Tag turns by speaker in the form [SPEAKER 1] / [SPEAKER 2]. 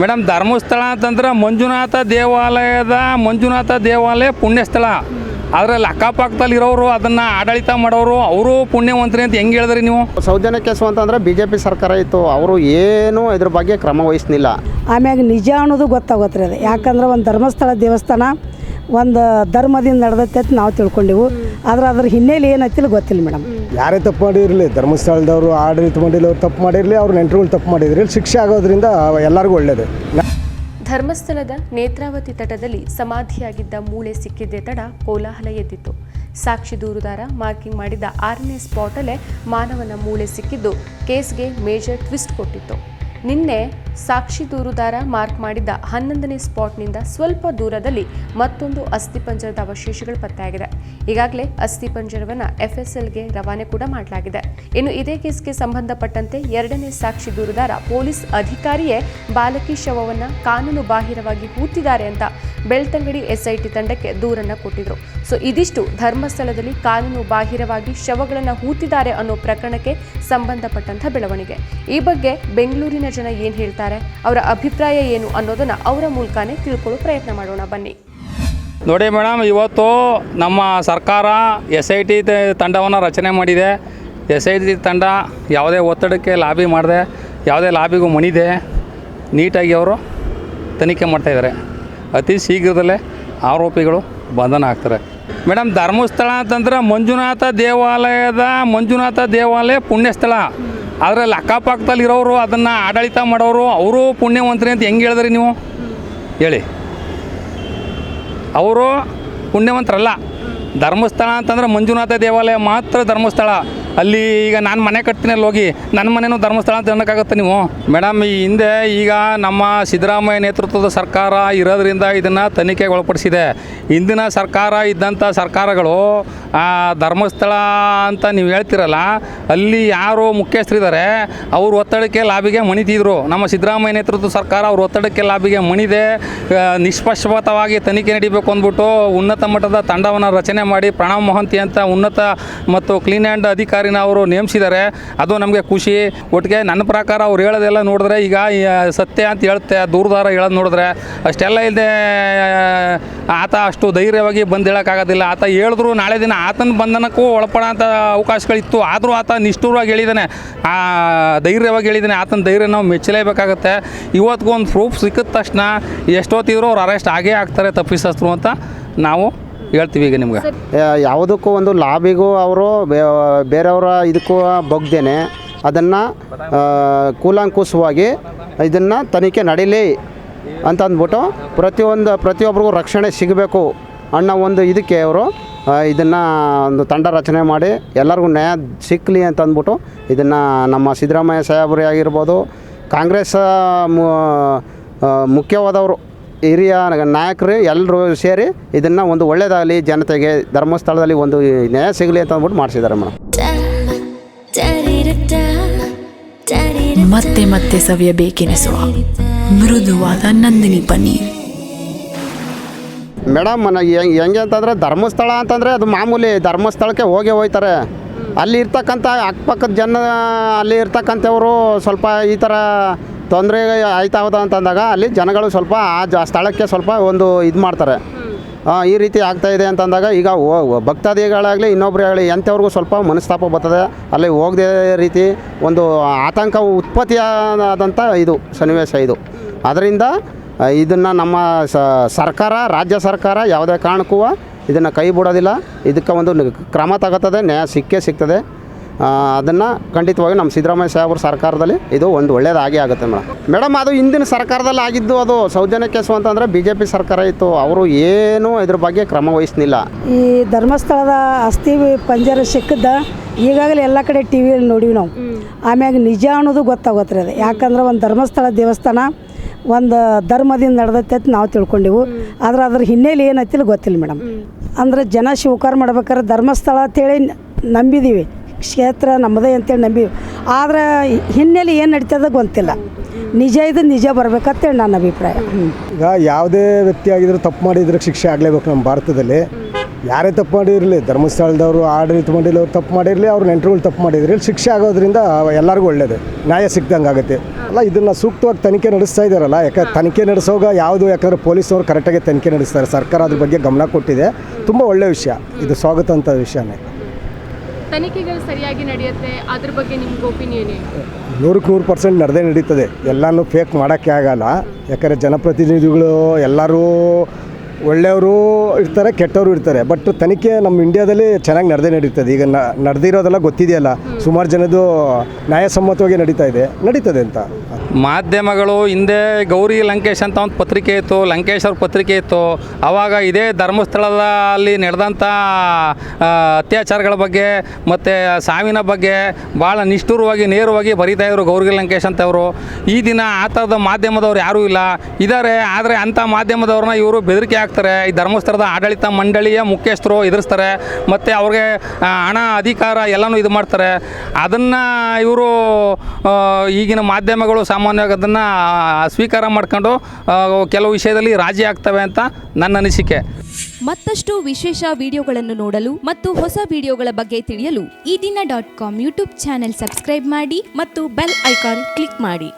[SPEAKER 1] Madam Dharmasthala ಅಂತಂದ್ರೆ ಮಂಜುನಾಥ ದೇವಾಲಯದ ಮಂಜುನಾಥ ದೇವಾಲಯ ಪುಣ್ಯಸ್ಥಳ. ಅದರಲ್ಲಿ ಅಕ್ಕಪಕ್ಕದಲ್ಲಿ ಇರೋರು ಅದನ್ನು ಆಡಳಿತ ಮಾಡೋರು ಅವರು ಪುಣ್ಯವಂತರಿ ಅಂತ ಹೆಂಗೆ ಹೇಳಿದ್ರಿ ನೀವು?
[SPEAKER 2] ಸೌಜನ್ಯ ಕೇಸು ಅಂತಂದ್ರೆ ಬಿ ಜೆ ಪಿ ಸರ್ಕಾರ ಇತ್ತು ಅವರು ಏನೂ ಇದ್ರ ಬಗ್ಗೆ ಕ್ರಮ ವಹಿಸ್ಲಿಲ್ಲ.
[SPEAKER 3] ಆಮ್ಯಾಗ ನಿಜ ಅನ್ನೋದು ಗೊತ್ತಾಗುತ್ತೆ ರೀ ಅದು. ಯಾಕಂದ್ರೆ ಒಂದು ಧರ್ಮಸ್ಥಳ ದೇವಸ್ಥಾನ ಒಂದು ಧರ್ಮದಿಂದ ನಡೆದೈತೆ ಅಂತ ನಾವು ತಿಳ್ಕೊಂಡೆವು. ಆದ್ರೆ ಅದ್ರ ಹಿನ್ನೆಲೆ ಏನೈತಿಲ್ಲ ಗೊತ್ತಿಲ್ಲ ಮೇಡಮ್.
[SPEAKER 4] ಯಾರೇ ತಪ್ಪು ಮಾಡಿರಲಿ ಧರ್ಮಸ್ಥಳದವರು ಆಡಳಿತ ಮಂಡಳಿಯವ್ರು ತಪ್ಪು ಮಾಡಿರಲಿ ಅವ್ರು ನೆಂಟರುಗಳು ತಪ್ಪು ಮಾಡಿದ್ರಿ ಶಿಕ್ಷೆ ಆಗೋದ್ರಿಂದ ಎಲ್ಲರಿಗೂ ಒಳ್ಳೆಯದು
[SPEAKER 5] ಧರ್ಮಸ್ಥಳದ ನೇತ್ರಾವತಿ ತಟದಲ್ಲಿ ಸಮಾಧಿಯಾಗಿದ್ದ ಮೂಳೆ ಸಿಕ್ಕಿದ್ದೆ ತಡ ಕೋಲಾಹಲ ಎದ್ದಿತ್ತು. ಸಾಕ್ಷಿ ದೂರುದಾರ ಮಾರ್ಕಿಂಗ್ ಮಾಡಿದ ಆರನೇ ಸ್ಪಾಟಲ್ಲೇ ಮಾನವನ ಮೂಳೆ ಸಿಕ್ಕಿದ್ದು ಕೇಸ್ಗೆ ಮೇಜರ್ ಟ್ವಿಸ್ಟ್ ಕೊಟ್ಟಿತ್ತು. ನಿನ್ನೆ ಸಾಕ್ಷಿ ದೂರುದಾರ ಮಾರ್ಕ್ ಮಾಡಿದ್ದ ಹನ್ನೊಂದನೇ ಸ್ಪಾಟ್ನಿಂದ ಸ್ವಲ್ಪ ದೂರದಲ್ಲಿ ಮತ್ತೊಂದು ಅಸ್ಥಿಪಂಜರದ ಅವಶೇಷಗಳು ಪತ್ತೆಯಾಗಿದೆ. ಈಗಾಗಲೇ ಅಸ್ಥಿಪಂಜರವನ್ನು ಎಫ್ಎಸ್ಎಲ್ಗೆ ರವಾನೆ ಕೂಡ ಮಾಡಲಾಗಿದೆ. ಇನ್ನು ಇದೇ ಕೇಸ್ಗೆ ಸಂಬಂಧಪಟ್ಟಂತೆ ಎರಡನೇ ಸಾಕ್ಷಿ ದೂರುದಾರ ಪೊಲೀಸ್ ಅಧಿಕಾರಿಯೇ ಬಾಲಕಿ ಶವವನ್ನು ಕಾನೂನು ಬಾಹಿರವಾಗಿ ಹೂತಿದ್ದಾರೆ ಅಂತ ಬೆಳ್ತಂಗಡಿ ಎಸ್ಐಟಿ ತಂಡಕ್ಕೆ ದೂರನ್ನು ಕೊಟ್ಟಿದ್ರು. ಸೊ, ಇದಿಷ್ಟು ಧರ್ಮಸ್ಥಳದಲ್ಲಿ ಕಾನೂನು ಬಾಹಿರವಾಗಿ ಶವಗಳನ್ನು ಹೂತಿದ್ದಾರೆ ಅನ್ನೋ ಪ್ರಕರಣಕ್ಕೆ ಸಂಬಂಧಪಟ್ಟಂಥ ಬೆಳವಣಿಗೆ. ಈ ಬಗ್ಗೆ ಬೆಂಗಳೂರಿನ ಜನ ಏನು ಹೇಳ್ತಾರೆ ಅವರ ಅಭಿಪ್ರಾಯ ಏನು ಅನ್ನೋದನ್ನ ಅವರ ಮೂಲಕನೇ ತಿಳ್ಕೊಳ್ಳೋ ಪ್ರಯತ್ನ ಮಾಡೋಣ, ಬನ್ನಿ.
[SPEAKER 1] ನೋಡಿ ಮೇಡಮ್, ಇವತ್ತು ನಮ್ಮ ಸರ್ಕಾರ ಎಸ್ ಐ ಟಿ ತಂಡವನ್ನು ರಚನೆ ಮಾಡಿದೆ. ಎಸ್ ಐ ಟಿ ತಂಡ ಯಾವುದೇ ಒತ್ತಡಕ್ಕೆ ಲಾಬಿ ಮಾಡಿದೆ, ಯಾವುದೇ ಲಾಬಿಗೂ ಮಣಿದೆ. ನೀಟಾಗಿ ಅವರು ತನಿಖೆ ಮಾಡ್ತಾಯಿದ್ದಾರೆ ಅತಿ ಶೀಘ್ರದಲ್ಲೇ ಆರೋಪಿಗಳು ಬಂಧನ ಆಗ್ತಾರೆ. ಮೇಡಮ್, ಧರ್ಮಸ್ಥಳ ಅಂತಂದ್ರೆ ಮಂಜುನಾಥ ದೇವಾಲಯದ ಮಂಜುನಾಥ ದೇವಾಲಯ ಪುಣ್ಯಸ್ಥಳ. ಅದರಲ್ಲಿ ಅಕ್ಕಪಕ್ಕದಲ್ಲಿ ಇರೋರು ಅದನ್ನು ಆಡಳಿತ ಮಾಡೋರು ಅವರು ಪುಣ್ಯವಂತರಿ ಅಂತ ಹೆಂಗೆ ಹೇಳಿದ್ರಿ ನೀವು? ಹೇಳಿ. ಅವರು ಪುಣ್ಯವಂತರಲ್ಲ. ಧರ್ಮಸ್ಥಳ ಅಂತಂದ್ರೆ ಮಂಜುನಾಥ ದೇವಾಲಯ ಮಾತ್ರ ಧರ್ಮಸ್ಥಳ. ಅಲ್ಲಿ ಈಗ ನಾನು ಮನೆ ಕಟ್ತೀನಿ ಅಲ್ಲಿ ಹೋಗಿ ನನ್ನ ಮನೆಯೂ ಧರ್ಮಸ್ಥಳ ಅಂತ ಅನ್ನೋಕ್ಕಾಗತ್ತೆ ನೀವು? ಮೇಡಮ್ ಈ ಹಿಂದೆ ಈಗ ನಮ್ಮ ಸಿದ್ದರಾಮಯ್ಯ ನೇತೃತ್ವದ ಸರ್ಕಾರ ಇರೋದ್ರಿಂದ ಇದನ್ನು ತನಿಖೆಗೆ ಒಳಪಡಿಸಿದೆ ಹಿಂದಿನ ಸರ್ಕಾರ ಇದ್ದಂಥ ಸರ್ಕಾರಗಳು ಆ ಧರ್ಮಸ್ಥಳ ಅಂತ ನೀವು ಹೇಳ್ತಿರಲ್ಲ, ಅಲ್ಲಿ ಯಾರು ಮುಖ್ಯಸ್ಥರಿದ್ದಾರೆ, ಅವ್ರ ಒತ್ತಡಕ್ಕೆ ಲಾಭಿಗೆ ಮಣಿತಿದ್ರು. ನಮ್ಮ ಸಿದ್ದರಾಮಯ್ಯ ನೇತೃತ್ವದ ಸರ್ಕಾರ ಅವ್ರ ಒತ್ತಡಕ್ಕೆ ಲಾಭಿಗೆ ಮಣಿದೆ. ನಿಷ್ಪಕ್ಷಪಾತವಾಗಿ ತನಿಖೆ ನಡೀಬೇಕು ಅಂದ್ಬಿಟ್ಟು ಉನ್ನತ ಮಟ್ಟದ ತಂಡವನ್ನು ರಚನೆ ಮಾಡಿ ಪ್ರಣವ್ ಮೊಹಂತಿ ಅಂತ ಉನ್ನತ ಮತ್ತು ಕ್ಲೀನ್ ಆ್ಯಂಡ್ ಅಧಿಕಾರಿನ ಅವರು ನೇಮಿಸಿದ್ದಾರೆ. ಅದು ನಮಗೆ ಖುಷಿ. ಒಟ್ಟಿಗೆ ನನ್ನ ಪ್ರಕಾರ ಅವ್ರು ಹೇಳೋದೆಲ್ಲ ನೋಡಿದ್ರೆ ಈಗ ಸತ್ಯ ಅಂತ ಹೇಳುತ್ತೆ, ದೂರದಾರ ಹೇಳೋದು ನೋಡಿದ್ರೆ ಅಷ್ಟೆಲ್ಲ ಇಲ್ಲದೆ ಆತ ಅಷ್ಟು ಧೈರ್ಯವಾಗಿ ಬಂದು ಹೇಳೋಕ್ಕಾಗೋದಿಲ್ಲ. ಆತ ಹೇಳಿದ್ರು ನಾಳೆ ದಿನ ಆತನ ಬಂಧನಕ್ಕೂ ಒಳಪಡೋಂಥ ಅವಕಾಶಗಳಿತ್ತು. ಆದರೂ ಆತ ನಿಷ್ಠುರವಾಗಿ ಹೇಳಿದ್ದಾನೆ ಆ ಧೈರ್ಯವಾಗಿ ಹೇಳಿದ್ದಾನೆ ಆತನ ಧೈರ್ಯ ನಾವು ಮೆಚ್ಚಲೇಬೇಕಾಗತ್ತೆ. ಇವತ್ತಿಗೂ ಒಂದು ಪ್ರೂಫ್ ಸಿಕ್ಕಿದ ತಕ್ಷಣ ಎಷ್ಟೊತ್ತಿದ್ರು ಅವ್ರು ಅರೆಸ್ಟ್ ಆಗೇ ಆಗ್ತಾರೆ ತಪ್ಪಿಸಸ್ತ್ರು ಅಂತ ನಾವು ಹೇಳ್ತೀವಿ ಈಗ ನಿಮ್ಗೆ.
[SPEAKER 2] ಯಾವುದಕ್ಕೂ ಒಂದು ಲಾಬಿಗೂ ಅವರು ಬೇರೆಯವರ ಇದಕ್ಕೂ ಬಗ್ದೇನೆ ಅದನ್ನು ಕೂಲಂಕುಷವಾಗಿ ಇದನ್ನು ತನಿಖೆ ನಡೀಲಿ ಅಂತ ಅಂದ್ಬಿಟ್ಟು ಪ್ರತಿಯೊಂದು ಪ್ರತಿಯೊಬ್ಬರಿಗೂ ರಕ್ಷಣೆ ಸಿಗಬೇಕು ಅನ್ನೋ ಒಂದು ಇದಕ್ಕೆ ಅವರು ಇದನ್ನು ಒಂದು ತಂಡ ರಚನೆ ಮಾಡಿ ಎಲ್ಲರಿಗೂ ನ್ಯಾಯ ಸಿಕ್ಕಲಿ ಅಂತ ಅಂದ್ಬಿಟ್ಟು ಇದನ್ನು ನಮ್ಮ ಸಿದ್ದರಾಮಯ್ಯ ಸಾಹೇಬ್ರೇ ಆಗಿರ್ಬೋದು, ಕಾಂಗ್ರೆಸ್ ಮುಖ್ಯವಾದವರು, ಹಿರಿಯ ನಾಯಕರು ಎಲ್ಲರೂ ಸೇರಿ ಇದನ್ನು ಒಂದು ಒಳ್ಳೆಯದಾಗಲಿ ಜನತೆಗೆ ಧರ್ಮಸ್ಥಳದಲ್ಲಿ ಒಂದು ನ್ಯಾಯ ಸಿಗಲಿ ಅಂತ ಅಂದ್ಬಿಟ್ಟು ಮಾಡಿಸಿದ್ದಾರೆ ಮೇಡಮ್
[SPEAKER 6] ಮತ್ತೆ ಮತ್ತೆ ಸವಿಯಬೇಕೆನಿಸುವ ಮೃದುವಾದ ನಂದಿನಿ ಪನ್ನೀರ್.
[SPEAKER 2] ಮೇಡಮ್, ನನಗೆ ಹೆಂಗೆ ಅಂತಂದರೆ ಧರ್ಮಸ್ಥಳ ಅಂತಂದರೆ ಅದು ಮಾಮೂಲಿ ಧರ್ಮಸ್ಥಳಕ್ಕೆ ಹೋಗೇ ಹೋಯ್ತಾರೆ. ಅಲ್ಲಿ ಇರ್ತಕ್ಕಂಥ ಅಕ್ಕಪಕ್ಕದ ಜನ, ಅಲ್ಲಿ ಇರ್ತಕ್ಕಂಥವರು ಸ್ವಲ್ಪ ಈ ಥರ ತೊಂದರೆ ಆಯ್ತಾವದ ಅಂತಂದಾಗ ಅಲ್ಲಿ ಜನಗಳು ಸ್ವಲ್ಪ ಆ ಜ ಸ್ಥಳಕ್ಕೆ ಸ್ವಲ್ಪ ಒಂದು ಇದು ಮಾಡ್ತಾರೆ. ಈ ರೀತಿ ಆಗ್ತಾ ಇದೆ ಅಂತಂದಾಗ ಈಗ ಭಕ್ತಾದಿಗಳಾಗಲಿ ಇನ್ನೊಬ್ರು ಆಗಲಿ ಎಂಥವ್ರಿಗೂ ಸ್ವಲ್ಪ ಮನಸ್ತಾಪ ಬರ್ತದೆ. ಅಲ್ಲಿ ಹೋಗದೆ ರೀತಿ ಒಂದು ಆತಂಕ ಉತ್ಪತ್ತಿಯಾದಂಥ ಇದು ಸನ್ನಿವೇಶ ಇದು. ಅದರಿಂದ ಇದನ್ನು ನಮ್ಮ ಸ ಸರ್ಕಾರ ರಾಜ್ಯ ಸರ್ಕಾರ ಯಾವುದೇ ಕಾರಣಕ್ಕೂ ಇದನ್ನು ಕೈ ಬಿಡೋದಿಲ್ಲ. ಇದಕ್ಕೆ ಒಂದು ಕ್ರಮ ತಗೋತದೆ ನ್ಯಾಯ ಸಿಕ್ಕೇ ಸಿಗ್ತದೆ. ಅದನ್ನು ಖಂಡಿತವಾಗಿ ನಮ್ಮ ಸಿದ್ದರಾಮಯ್ಯ ಸಾಹೇಬ್ರ ಸರ್ಕಾರದಲ್ಲಿ ಇದು ಒಂದು ಒಳ್ಳೆಯದಾಗಿ ಆಗುತ್ತೆ ಮೇಡಮ್ ಮೇಡಮ್ ಅದು ಹಿಂದಿನ ಸರ್ಕಾರದಲ್ಲಿ ಆಗಿದ್ದು ಅದು ಸೌಜನ್ಯ ಕೇಸು ಅಂತಂದರೆ ಬಿ ಜೆ ಪಿ ಸರ್ಕಾರ ಇತ್ತು. ಅವರು ಏನೂ ಇದ್ರ ಬಗ್ಗೆ ಕ್ರಮ ವಹಿಸ್ಲಿಲ್ಲ.
[SPEAKER 3] ಈ ಧರ್ಮಸ್ಥಳದ ಅಸ್ಥಿ ಪಂಜರ ಸಿಕ್ಕದ ಈಗಾಗಲೇ ಎಲ್ಲ ಕಡೆ ಟಿ ವಿಯಲ್ಲಿ ನೋಡಿವಿ ನಾವು. ಆಮ್ಯಾಗ ನಿಜ ಅನ್ನೋದು ಗೊತ್ತಾಗುತ್ತೆ ರೀ ಅದು. ಯಾಕಂದ್ರೆ ಒಂದು ಧರ್ಮಸ್ಥಳ ದೇವಸ್ಥಾನ ಒಂದು ಧರ್ಮದಿಂದ ನಡೆದೈತೆ ಅಂತ ನಾವು ತಿಳ್ಕೊಂಡೆವು. ಆದ್ರೆ ಅದ್ರ ಹಿನ್ನೆಲೆ ಏನೈತಿಲ್ಲ ಗೊತ್ತಿಲ್ಲ ಮೇಡಮ್. ಅಂದ್ರೆ ಜನ ಶಿವಕಾರ ಮಾಡ್ಬೇಕಾದ್ರೆ ಧರ್ಮಸ್ಥಳ ಅಂತೇಳಿ ಹೇಳಿ ನಂಬಿದ್ದೀವಿ ಕ್ಷೇತ್ರ ನಮ್ಮದೇ ಅಂತೇಳಿ ನಂಬಿವಿ ಆದ್ರೆ ಹಿನ್ನೆಲೆ ಏನು ನಡೀತದ ಗೊತ್ತಿಲ್ಲ. ನಿಜ ಇದು ನಿಜ ಬರ್ಬೇಕಂತೇಳಿ ನನ್ನ ಅಭಿಪ್ರಾಯ.
[SPEAKER 4] ಈಗ ಯಾವುದೇ ವ್ಯಕ್ತಿ ಆಗಿದ್ರು ತಪ್ಪು ಮಾಡಿದ್ರೆ ಶಿಕ್ಷೆ ಆಗಲೇಬೇಕು ನಮ್ಮ ಭಾರತದಲ್ಲಿ. ಯಾರೇ ತಪ್ಪು ಮಾಡಿರಲಿ ಧರ್ಮಸ್ಥಳದವರು ಆಡಳಿತ ಮಂಡಳಿಯವರು ತಪ್ಪು ಮಾಡಿರಲಿ ಅವ್ರ ನೆಂಟರುಗಳು ತಪ್ಪು ಮಾಡಿದ್ರಿ ಶಿಕ್ಷೆ ಆಗೋದ್ರಿಂದ ಎಲ್ಲರಿಗೂ ಒಳ್ಳೇದು. ನ್ಯಾಯ ಸಿಕ್ದಂಗೆ ಆಗುತ್ತೆ ಅಲ್ಲ ಇದನ್ನು ಸೂಕ್ತವಾಗಿ ತನಿಖೆ ನಡೆಸ್ತಾ ಇದ್ದಾರಲ್ಲ ಯಾಕಂದ್ರೆ ತನಿಖೆ ನಡೆಸೋಗ ಯಾವುದು ಯಾಕಂದರೆ ಪೊಲೀಸವ್ರು ಕರೆಕ್ಟಾಗಿ ತನಿಖೆ ನಡೆಸ್ತಾರೆ. ಸರ್ಕಾರ ಅದ್ರ ಬಗ್ಗೆ ಗಮನ ಕೊಟ್ಟಿದೆ. ತುಂಬ ಒಳ್ಳೆಯ ವಿಷಯ. ಇದು ಸ್ವಾಗತ ಅಂತ ವಿಷಯನೇ.
[SPEAKER 5] ತನಿಖೆಗಳು ಸರಿಯಾಗಿ ನಡೆಯುತ್ತೆ. ಅದ್ರ ಬಗ್ಗೆ ನಿಮ್ಗೆ ಒಪಿನಿಯನ್
[SPEAKER 4] ನೂರಕ್ಕೆ ನೂರು ಪರ್ಸೆಂಟ್ ನಡೆದೇ ನಡೀತದೆ. ಎಲ್ಲನೂ ಫೇಕ್ ಮಾಡೋಕ್ಕೆ ಆಗಲ್ಲ. ಯಾಕಂದರೆ ಜನಪ್ರತಿನಿಧಿಗಳು ಎಲ್ಲರೂ ಒಳ್ಳೆಯವರು ಇರ್ತಾರೆ ಕೆಟ್ಟವರು ಇರ್ತಾರೆ. ಬಟ್ ತನಿಖೆ ನಮ್ಮ ಇಂಡಿಯಾದಲ್ಲಿ ಚೆನ್ನಾಗಿ ನಡೆದೇ ನಡೀತದೆ. ಈಗ ನಡೆದಿರೋದೆಲ್ಲ ಗೊತ್ತಿದೆಯಲ್ಲ. ಸುಮಾರು ಜನದ್ದು ನ್ಯಾಯಸಮ್ಮತವಾಗಿ ನಡೀತಾ ಇದೆ. ನಡೀತದೆ ಅಂತ.
[SPEAKER 1] ಮಾಧ್ಯಮಗಳು ಹಿಂದೆ ಗೌರಿ ಲಂಕೇಶ್ ಅಂತ ಒಂದು ಪತ್ರಿಕೆ ಇತ್ತು, ಲಂಕೇಶ್ ಅವ್ರ ಪತ್ರಿಕೆ ಇತ್ತು. ಆವಾಗ ಇದೇ ಧರ್ಮಸ್ಥಳದ ಅಲ್ಲಿ ನಡೆದಂಥ ಅತ್ಯಾಚಾರಗಳ ಬಗ್ಗೆ ಮತ್ತು ಸಾವಿನ ಬಗ್ಗೆ ಭಾಳ ನಿಷ್ಠುರವಾಗಿ, ನೇರವಾಗಿ ಬರೀತಾ ಇದ್ರು ಗೌರಿ ಲಂಕೇಶ್ ಅಂತವರು ಈ ದಿನ ಆ ಥರದ ಮಾಧ್ಯಮದವ್ರು ಯಾರೂ ಇಲ್ಲ. ಇದ್ದಾರೆ ಆದರೆ ಅಂಥ ಮಾಧ್ಯಮದವ್ರನ್ನ ಇವರು ಬೆದರಿಕೆ ಹಾಕ್ತಾರೆ. ಈ ಧರ್ಮಸ್ಥಳದ ಆಡಳಿತ ಮಂಡಳಿಯ ಮುಖ್ಯಸ್ಥರು ಎದುರಿಸ್ತಾರೆ. ಮತ್ತು ಅವ್ರಿಗೆ ಹಣ, ಅಧಿಕಾರ ಎಲ್ಲನೂ ಇದು ಮಾಡ್ತಾರೆ. ಅದನ್ನು ಇವರು ಈಗಿನ ಮಾಧ್ಯಮಗಳು ಸಾಮಾನ್ಯವಾಗಿ ಅದನ್ನು ಸ್ವೀಕಾರ ಮಾಡ್ಕೊಂಡು ಕೆಲವು ವಿಷಯದಲ್ಲಿ ರಾಜಿ ಆಗ್ತವೆ ಅಂತ ನನ್ನ ಅನಿಸಿಕೆ.
[SPEAKER 7] ಮತ್ತಷ್ಟು ವಿಶೇಷ ವಿಡಿಯೋಗಳನ್ನು ನೋಡಲು ಮತ್ತು ಹೊಸ ವಿಡಿಯೋಗಳ ಬಗ್ಗೆ ತಿಳಿಯಲು
[SPEAKER 8] Ee Dina dot com YouTube channel subscribe ಮಾಡಿ
[SPEAKER 7] ಮತ್ತು ಬೆಲ್ ಐಕಾನ್ ಕ್ಲಿಕ್ ಮಾಡಿ.